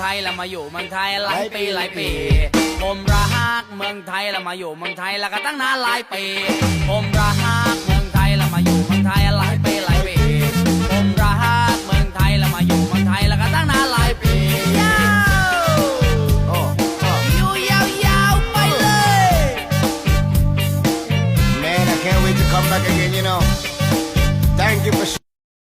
ไทยแล้วมาอยู่เมืองไทยหลายปีหลายปี ผมรักเมืองไทยแล้วมาอยู่เมืองไทยแล้วก็ตั้งนานหลายปี ผมรักเมืองไทยแล้วมาอยู่เมืองไทยหลายปีหลายปี ผมรักเมืองไทยแล้วมาอยู่เมืองไทยแล้วก็ตั้งนานหลายปียาวอยู่ยาวๆไปเลย Man I can't wait to come back again you know